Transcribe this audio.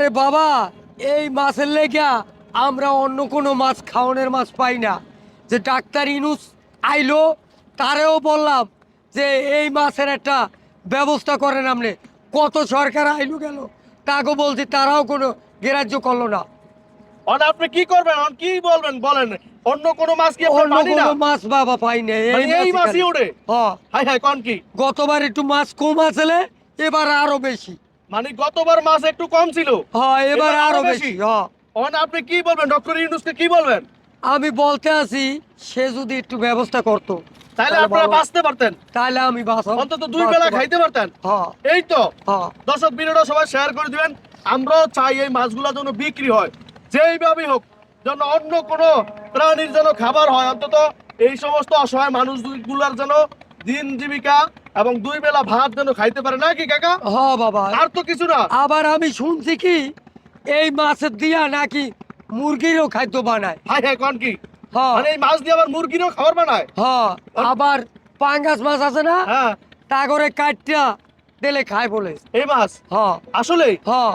আরে বাবা এই মাছের লেগা আমরা অন্য কোনো মাছ খাওয়ানোর মাছ পাই না। যে ডাক্তার ইনুস আইলো তারেও বললাম যে এই মাছের একটা ব্যবস্থা করেন আপনি। কত সরকার আইলো গেল তাকে বলছি তারাও কোনো গ্রাহ্য করল না। অন আপনি কি করবেন? অন কি বলবেন? বলেন। অন্য কোনো মাছ কি অন্য কোনো মাছ বাবা পাই না। মানে এই মাছই ওঠে? হ্যাঁ। হাই হাই কোন কি? গতবার একটু মাছ কম আসলে এবার আরও বেশি। মানে গতবার মাছ একটু কম ছিল। হ্যাঁ এবার আরও বেশি? হ্যাঁ অন আপনি কি বলবেন? ডক্টর ইউনুসকে কি বলবেন? আমি বলতে আছি সে যদি একটু ব্যবস্থা করতো তাহলে আপনারা বাঁচতে পারতেন। তাহলে আমি বাঁচা অন্তত দুই বেলা খাইতে পারতেন। হ্যাঁ এই তো। হ্যাঁ দর্শক ভিডিওটা সবাই শেয়ার করে দিবেন। আমরাও চাই এই মাছগুলো যেন বিক্রি হয়। যেইভাবেই হোক যেন অন্য কোনো প্রাণীর যেন খাবার হয় অন্তত এই সমস্ত অসহায় মানুষগুলার যেন দিন জীবিকা এবং দুই বেলা ভাত যেন খাইতে পারে নাকি কাকা? হ বাবা। আর তো কিছু না। আবার আমি শুনছি কি এই মাছের দিয়া নাকি মুরগিরও খাদ্য বানায়? হাই হাই কোন কি? হ্যাঁ এই মাছ দিয়ে আবার মুরগিরও খাবার বানায়? হ্যাঁ আবার পাঙ্গাস মাছ আছে না? হ্যাঁ। তা করে কাটটা দিলে খায় বলে। এই মাছ? হ্যাঁ আসলে হ্যাঁ